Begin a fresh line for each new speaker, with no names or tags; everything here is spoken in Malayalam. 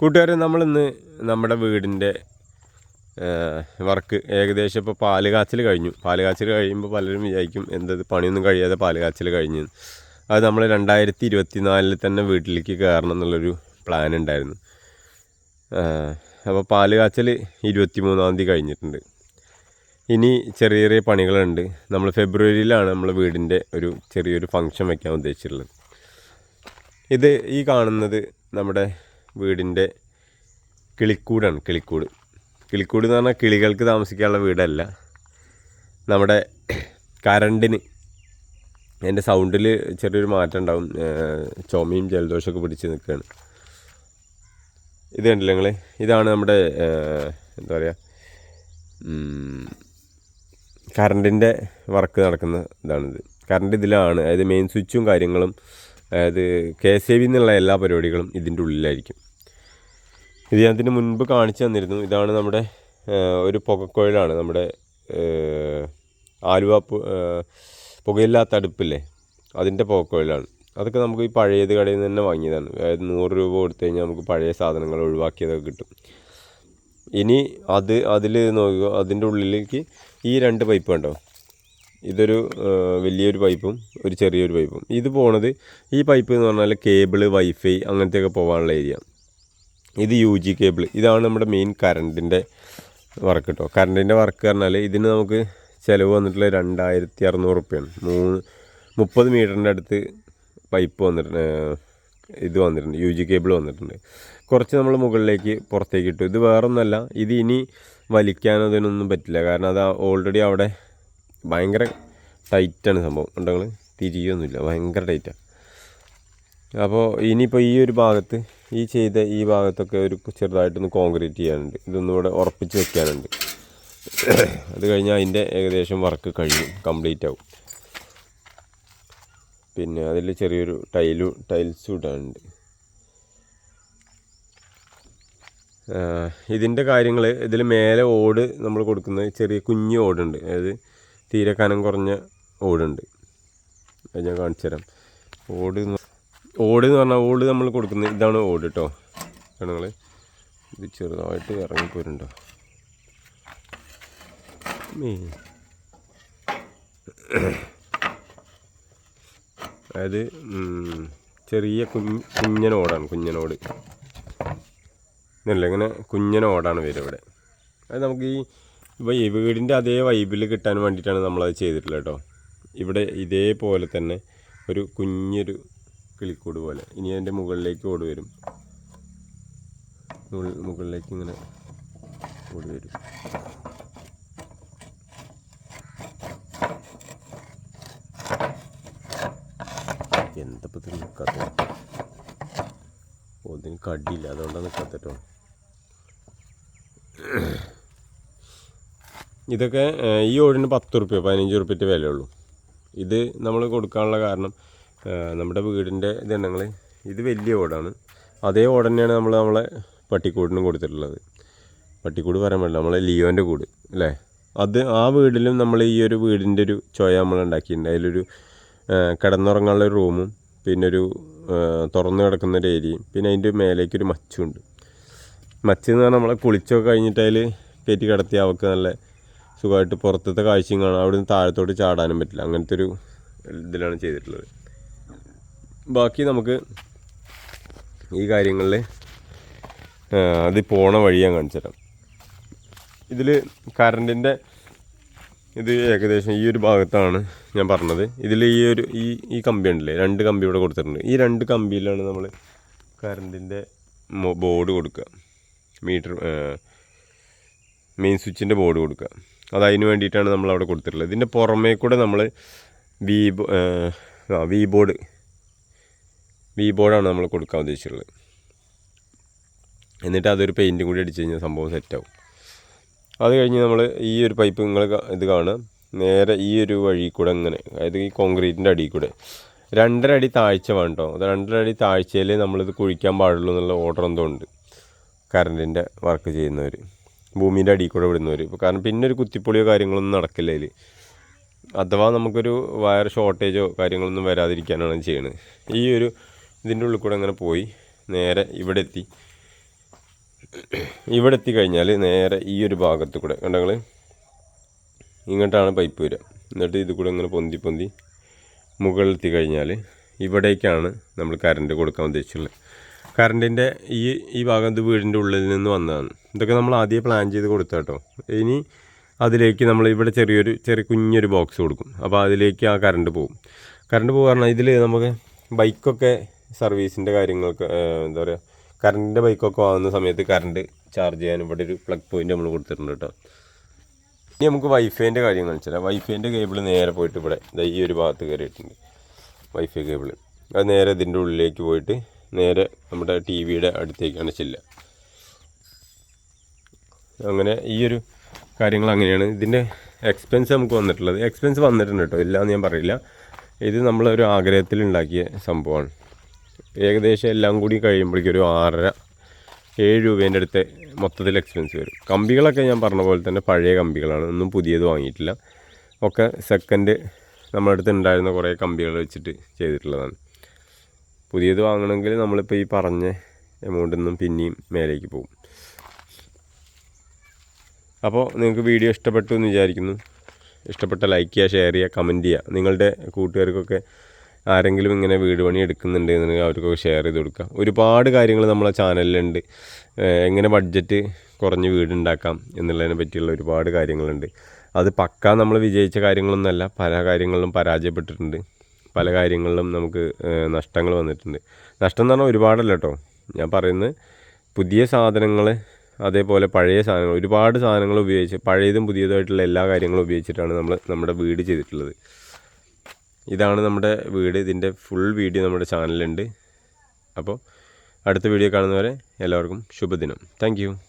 കൂട്ടുകാരെ നമ്മളിന്ന് നമ്മുടെ വീടിന്റെ വർക്ക് ഏകദേശം ഇപ്പോൾ പാൽ കാച്ചൽ കഴിഞ്ഞു. പാൽ കാച്ചൽ കഴിയുമ്പോൾ പലരും വിചാരിക്കും എന്തത് പണിയൊന്നും കഴിയാതെ പാൽ കാച്ചൽ കഴിഞ്ഞു. അത് നമ്മൾ രണ്ടായിരത്തി ഇരുപത്തി നാലിൽ തന്നെ വീട്ടിലേക്ക് കയറണം എന്നുള്ളൊരു പ്ലാൻ ഉണ്ടായിരുന്നു. അപ്പോൾ പാൽ കാച്ചൽ ഇരുപത്തി മൂന്നാം തീയതി കഴിഞ്ഞിട്ടുണ്ട്. ഇനി ചെറിയ ചെറിയ പണികളുണ്ട്. നമ്മൾ ഫെബ്രുവരിയിലാണ് നമ്മൾ വീടിന്റെ ഒരു ചെറിയൊരു ഫങ്ഷൻ വയ്ക്കാൻ ഉദ്ദേശിച്ചിട്ടുള്ളത്. ഇത് ഈ കാണുന്നത് നമ്മുടെ വീടിന്റെ കിളിക്കൂടാണ് കിളിക്കൂട്. കിളിക്കൂട് എന്ന് പറഞ്ഞാൽ കിളികൾക്ക് താമസിക്കാനുള്ള വീടല്ല. നമ്മുടെ കറണ്ടിന് എന്റെ സൗണ്ടിൽ ചെറിയൊരു മാറ്റം ഉണ്ടാവും. ചുമയും ജലദോഷമൊക്കെ പിടിച്ച് നിൽക്കുകയാണ് ഇത് കണ്ടില്ല നിങ്ങൾ ഇതാണ് നമ്മുടെ എന്താ പറയുക കറണ്ടിന്റെ വർക്ക് നടക്കുന്ന ഇതാണിത്. കറണ്ട് ഇതിലാണ് അതായത് മെയിൻ സ്വിച്ചും കാര്യങ്ങളും അതായത് കെ എസ് എ ബി എന്നുള്ള എല്ലാ പരിപാടികളും ഇതിന്റെ ഉള്ളിലായിരിക്കും. ഇത് ഞാൻ ഇതിന് മുൻപ് കാണിച്ചു തന്നിരുന്നു. ഇതാണ് നമ്മുടെ ഒരു പുകക്കുഴലാണ് നമ്മുടെ ആലുവ പുകയില്ലാത്ത അടുപ്പില്ലേ അതിന്റെ പുകക്കുഴലാണ് അതൊക്കെ നമുക്ക് ഈ പഴയത് കടയിൽ നിന്ന് തന്നെ വാങ്ങിയതാണ്. അതായത് നൂറ് രൂപ കൊടുത്തു കഴിഞ്ഞാൽ നമുക്ക് പഴയ സാധനങ്ങൾ ഒഴിവാക്കിയതൊക്കെ കിട്ടും. ഇനി അത് അതിൽ നോക്കുക. അതിന്റെ ഉള്ളിലേക്ക് ഈ രണ്ട് പൈപ്പ് കണ്ടോ? ഇതൊരു വലിയൊരു പൈപ്പും ഒരു ചെറിയൊരു പൈപ്പും. ഇത് പോണത് ഈ പൈപ്പ് എന്ന് പറഞ്ഞാൽ കേബിൾ വൈഫൈ അങ്ങനത്തെയൊക്കെ പോകാനുള്ള ഏരിയ. ഇത് യു ജി കേബിൾ ഇതാണ് നമ്മുടെ മെയിൻ കറണ്ടിന്റെ വർക്ക് കേട്ടോ കറണ്ടിന്റെ വർക്ക് പറഞ്ഞാൽ ഇതിന് നമുക്ക് ചിലവ് വന്നിട്ടുള്ള രണ്ടായിരത്തി അറുന്നൂറ് റുപ്യാണ് മൂന്ന് മുപ്പത് മീറ്ററിന്റെ അടുത്ത് പൈപ്പ് വന്നിട്ടുണ്ട് ഇത് വന്നിട്ടുണ്ട് യു ജി കേബിൾ വന്നിട്ടുണ്ട്. കുറച്ച് നമ്മൾ മുകളിലേക്ക് പുറത്തേക്ക് ഇട്ടു. ഇത് വേറൊന്നല്ല ഇത് ഇനി വലിക്കാനോ ഇതിനൊന്നും പറ്റില്ല. കാരണം അത് ഓൾറെഡി അവിടെ ഭയങ്കര ടൈറ്റാണ് സംഭവം. ഉണ്ടെങ്കിൽ തിരിയൊന്നുമില്ല. ഭയങ്കര ടൈറ്റാണ് അപ്പോൾ ഇനിയിപ്പോൾ ഈ ഒരു ഭാഗത്ത് ഈ ചെയ്ത ഈ ഭാഗത്തൊക്കെ ഒരു ചെറുതായിട്ടൊന്ന് കോൺക്രീറ്റ് ചെയ്യാനുണ്ട്. ഇതൊന്നും ഇവിടെ ഉറപ്പിച്ച് വെക്കാനുണ്ട്. അത് കഴിഞ്ഞാൽ അതിന്റെ ഏകദേശം വർക്ക് കഴിയും കംപ്ലീറ്റ് ആവും. പിന്നെ അതിൽ ചെറിയൊരു ടൈലു ടൈൽസും ഇടാനുണ്ട്. ഇതിന്റെ കാര്യങ്ങൾ ഇതിൽ മേലെ ഓട് നമ്മൾ കൊടുക്കുന്നത് ചെറിയ കുഞ്ഞ് ഓടുണ്ട്. അതായത് തീരെ കനം കുറഞ്ഞ ഓടുണ്ട്. അത് ഞാൻ കാണിച്ചു തരാം ഓട് ഓട് എന്ന് പറഞ്ഞാൽ ഓട് നമ്മൾ കൊടുക്കുന്ന ഇതാണ് ഓട് കേട്ടോ നിങ്ങൾ ഇത് ചെറുതായിട്ട് ഇറങ്ങിപ്പോരുണ്ടോ. അതായത് ചെറിയ കുഞ്ഞ് കുഞ്ഞനോടാണ് കുഞ്ഞനോട് എന്നല്ല ഇങ്ങനെ കുഞ്ഞനോടാണ് വരിക ഇവിടെ. അത് നമുക്ക് ഈ ഇപ്പോൾ ഈ വീടിന്റെ അതേ വൈബിൽ കിട്ടാൻ വേണ്ടിയിട്ടാണ് നമ്മളത് ചെയ്തിട്ടുള്ളത് കേട്ടോ ഇവിടെ ഇതേപോലെ തന്നെ ഒരു കുഞ്ഞൊരു കിളിക്കൂട് പോലെ. ഇനി അതിന്റെ മുകളിലേക്ക് ഓട് വരും മുകളിലേക്ക് ഇങ്ങനെ ഓടി വരും നിൽക്കാത്ത ഓ കടിയില്ല. അതുകൊണ്ടാണ് നിൽക്കാത്തട്ടോ ഇതൊക്കെ ഈ ഓടിന് പത്ത് റുപ്യ പതിനഞ്ച് റുപ്യന്റെ വിലയുള്ളൂ. ഇത് നമ്മൾ കൊടുക്കാനുള്ള കാരണം നമ്മുടെ വീടിന്റെ ഇതുണ്ടെങ്കിൽ ഇത് വലിയ ഓടാണ്. അതേ ഓട് തന്നെയാണ് നമ്മൾ നമ്മളെ പട്ടിക്കൂടിനും കൊടുത്തിട്ടുള്ളത്. പട്ടിക്കൂട് പറയാൻ പറ്റില്ല നമ്മളെ ലിയോന്റെ കൂട് അല്ലേ? അത് ആ വീടിലും നമ്മൾ ഈ ഒരു വീടിന്റെ ഒരു ചോയ നമ്മൾ ഉണ്ടാക്കിയിട്ടുണ്ട്. അതിലൊരു കിടന്നുറങ്ങാനുള്ള ഒരു റൂമും പിന്നെ ഒരു തുറന്നു കിടക്കുന്ന ഒരു ഏരിയയും പിന്നെ അതിന്റെ മേലേക്കൊരു മച്ചുണ്ട് മച്ച് എന്ന് പറഞ്ഞാൽ നമ്മളെ കുളിച്ചൊക്കെ കഴിഞ്ഞിട്ട് അതിൽ കയറ്റി കിടത്തി അവൾക്ക് നല്ല സുഖമായിട്ട് പുറത്തത്തെ കാഴ്ചയും കാണാം. അവിടുന്ന് താഴത്തോട്ട് ചാടാനും പറ്റില്ല. അങ്ങനത്തെ ഒരു ഇതിലാണ് ചെയ്തിട്ടുള്ളത്. ബാക്കി നമുക്ക് ഈ കാര്യങ്ങളിൽ അത് പോണ വഴി ഞാൻ കാണിച്ചു തരാം. ഇതിൽ കറണ്ടിന്റെ ഇത് ഏകദേശം ഈ ഒരു ഭാഗത്താണ് ഞാൻ പറഞ്ഞത്. ഇതിൽ ഈ ഒരു ഈ ഈ കമ്പി ഉണ്ടല്ലേ രണ്ട് കമ്പി ഇവിടെ കൊടുത്തിട്ടുണ്ട്. ഈ രണ്ട് കമ്പിയിലാണ് നമ്മൾ കറണ്ടിന്റെ ബോർഡ് കൊടുക്കുക. മീറ്റർ മെയിൻ സ്വിച്ചിന്റെ ബോർഡ് കൊടുക്കുക. അത് അതിന് വേണ്ടിയിട്ടാണ് നമ്മൾ അവിടെ കൊടുത്തിട്ടുള്ളത് ഇതിന്റെ പുറമേ കൂടെ നമ്മൾ വി വി ബോർഡ് വി ബോർഡാണ് നമ്മൾ കൊടുക്കാൻ ഉദ്ദേശിച്ചിട്ടുള്ളത്. എന്നിട്ട് അതൊരു പെയിന്റും കൂടി അടിച്ച് കഴിഞ്ഞാൽ സംഭവം സെറ്റാവും അത് കഴിഞ്ഞ് നമ്മൾ ഈ ഒരു പൈപ്പ് നിങ്ങൾ ഇത് കാണുക. നേരെ ഈ ഒരു വഴി കൂടെ ഇങ്ങനെ അതായത് ഈ കോൺക്രീറ്റിന്റെ അടിയിൽ കൂടെ. രണ്ടര അടി താഴ്ച വേണ്ടോ അത് രണ്ടര അടി താഴ്ചയിൽ നമ്മളിത് കുഴിക്കാൻ പാടുള്ളൂ എന്നുള്ള ഓർഡർ എന്തോ ഉണ്ട്. കറണ്ടിന്റെ വർക്ക് ചെയ്യുന്നവർ ഭൂമിന്റെ അടിയിൽ കൂടെ വിടുന്നവർ ഇപ്പോൾ കാരണം പിന്നെ ഒരു കുത്തിപ്പൊളിയോ കാര്യങ്ങളൊന്നും നടക്കില്ല അതിൽ അഥവാ നമുക്കൊരു വയർ ഷോർട്ടേജോ കാര്യങ്ങളൊന്നും വരാതിരിക്കാനാണ് ചെയ്യുന്നത് ഈ ഒരു ഇതിന്റെ ഉള്ളിൽ കൂടെ അങ്ങനെ പോയി. നേരെ ഇവിടെ എത്തി ഇവിടെ എത്തി കഴിഞ്ഞാൽ നേരെ ഈ ഒരു ഭാഗത്ത് കൂടെ. കണ്ടങ്ങൾ ഇങ്ങോട്ടാണ് പൈപ്പ് വരിക. എന്നിട്ട് ഇത് കൂടെ ഇങ്ങനെ പൊന്തി പൊന്തി മുകളിലെത്തി കഴിഞ്ഞാൽ ഇവിടേക്കാണ് നമ്മൾ കറണ്ട് കൊടുക്കാൻ ഉദ്ദേശിച്ചുള്ളത് കറണ്ടിന്റെ ഈ ഈ ഭാഗം ഇത് വീടിന്റെ ഉള്ളിൽ നിന്ന് വന്നതാണ്. ഇതൊക്കെ നമ്മൾ ആദ്യം പ്ലാൻ ചെയ്ത് കൊടുത്ത കേട്ടോ ഇനി അതിലേക്ക് നമ്മൾ ഇവിടെ ചെറിയൊരു ചെറിയ കുഞ്ഞൊരു ബോക്സ് കൊടുക്കും. അപ്പോൾ അതിലേക്ക് ആ കറണ്ട് പോകും. കറണ്ട് പോകുക ഇതിൽ നമുക്ക് ബൈക്കൊക്കെ സർവീസിന്റെ കാര്യങ്ങൾക്ക് എന്താ പറയുക കറണ്ടിന്റെ ബൈക്കൊക്കെ വാങ്ങുന്ന സമയത്ത് കറണ്ട് ചാർജ് ചെയ്യാൻ ഇവിടെ ഒരു പ്ലഗ് പോയിന്റ് നമ്മൾ കൊടുത്തിട്ടുണ്ട് കേട്ടോ. ഇനി നമുക്ക് വൈഫൈന്റെ കാര്യം വെച്ചാൽ വൈഫൈന്റെ കേബിൾ നേരെ പോയിട്ട് ഇവിടെ ഈ ഒരു ഭാഗത്ത് കയറിയിട്ടുണ്ട് വൈഫൈ കേബിൾ അത് നേരെ ഇതിന്റെ ഉള്ളിലേക്ക് പോയിട്ട് നേരെ നമ്മുടെ ടി വിയുടെ അടുത്തേക്കാണ് ചില്ല അങ്ങനെ ഈ ഒരു കാര്യങ്ങൾ അങ്ങനെയാണ്. ഇതിന്റെ എക്സ്പെൻസ് നമുക്ക് വന്നിട്ടുള്ളത്. എക്സ്പെൻസ് വന്നിട്ടുണ്ട് കേട്ടോ. എന്ന് ഞാൻ പറയില്ല. ഇത് നമ്മളൊരു ആഗ്രഹത്തിൽ ഉണ്ടാക്കിയ സംഭവമാണ്. ഏകദേശം എല്ലാം കൂടി കഴിയുമ്പോഴേക്കും ഒരു ആറര ഏഴ് രൂപേന്റെ അടുത്ത് മൊത്തത്തിൽ എക്സ്പെൻസ് വരും. കമ്പികളൊക്കെ ഞാൻ പറഞ്ഞ പോലെ തന്നെ പഴയ കമ്പികളാണ്. ഒന്നും പുതിയത് വാങ്ങിയിട്ടില്ല. ഒക്കെ സെക്കൻഡ് നമ്മുടെ അടുത്ത് ഉണ്ടായിരുന്ന കുറേ കമ്പികൾ വെച്ചിട്ട് ചെയ്തിട്ടുള്ളതാണ്. പുതിയത് വാങ്ങണമെങ്കിൽ നമ്മളിപ്പോൾ ഈ പറഞ്ഞ എമൗണ്ടിൽ നിന്നും പിന്നെയും മേലേക്ക് പോകും. അപ്പോൾ നിങ്ങൾക്ക് വീഡിയോ ഇഷ്ടപ്പെട്ടു എന്ന് വിചാരിക്കുന്നു. ഇഷ്ടപ്പെട്ട ലൈക്ക് ചെയ്യുക ഷെയർ ചെയ്യുക കമന്റ് ചെയ്യുക. നിങ്ങളുടെ കൂട്ടുകാർക്കൊക്കെ ആരെങ്കിലും ഇങ്ങനെ വീട് പണി എടുക്കുന്നുണ്ട് എന്നുണ്ടെങ്കിൽ അവർക്കൊക്കെ ഷെയർ ചെയ്ത് കൊടുക്കുക. ഒരുപാട് കാര്യങ്ങൾ നമ്മളെ ചാനലിലുണ്ട് എങ്ങനെ ബഡ്ജറ്റ് കുറഞ്ഞ് വീടുണ്ടാക്കാം എന്നുള്ളതിനെ പറ്റിയുള്ള ഒരുപാട് കാര്യങ്ങളുണ്ട്. അത് പക്ക നമ്മൾ വിജയിച്ച കാര്യങ്ങളൊന്നുമല്ല പല കാര്യങ്ങളിലും പരാജയപ്പെട്ടിട്ടുണ്ട്. പല കാര്യങ്ങളിലും നമുക്ക് നഷ്ടങ്ങൾ വന്നിട്ടുണ്ട്. നഷ്ടം എന്ന് പറഞ്ഞാൽ ഒരുപാടല്ല കേട്ടോ ഞാൻ പറയുന്നത് പുതിയ സാധനങ്ങൾ അതേപോലെ പഴയ സാധനങ്ങൾ ഒരുപാട് സാധനങ്ങൾ ഉപയോഗിച്ച് പഴയതും പുതിയതുമായിട്ടുള്ള എല്ലാ കാര്യങ്ങളും ഉപയോഗിച്ചിട്ടാണ് നമ്മൾ നമ്മുടെ വീട് ചെയ്തിട്ടുള്ളത്. ഇതാണ് നമ്മുടെ വീട്. ഇതിന്റെ ഫുൾ വീഡിയോ നമ്മുടെ ചാനലുണ്ട് അപ്പോൾ അടുത്ത വീഡിയോ കാണുന്നവരെ എല്ലാവർക്കും ശുഭദിനം. താങ്ക്